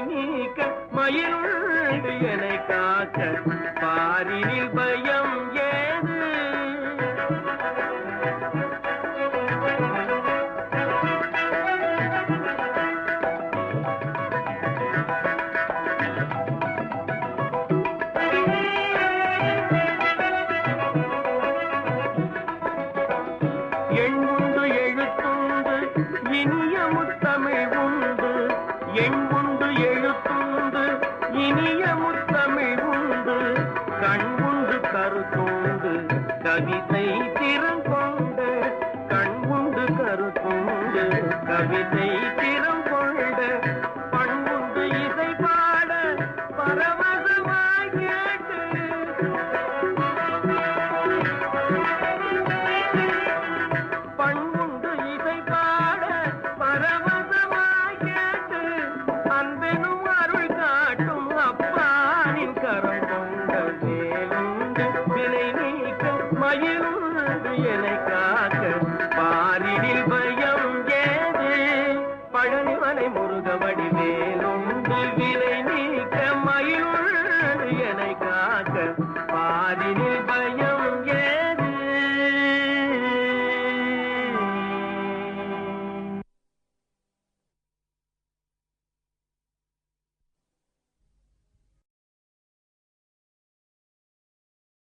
நீக்க மயிலுண்டு என காக்க. பாரினில் பயம் ஏது? எண்ணுண்டு எழுத்துண்டு இனிய முத்தமிழ் உண்டு. எண்பு இனிய முத்தமிழ் உண்டு கண் உண்டு கருத்தோண்டு கவிதை என்னை காக்க பாரினில் பயம் ஏது. பழனிமலை முருக வேலுண்டு விலை நீக்க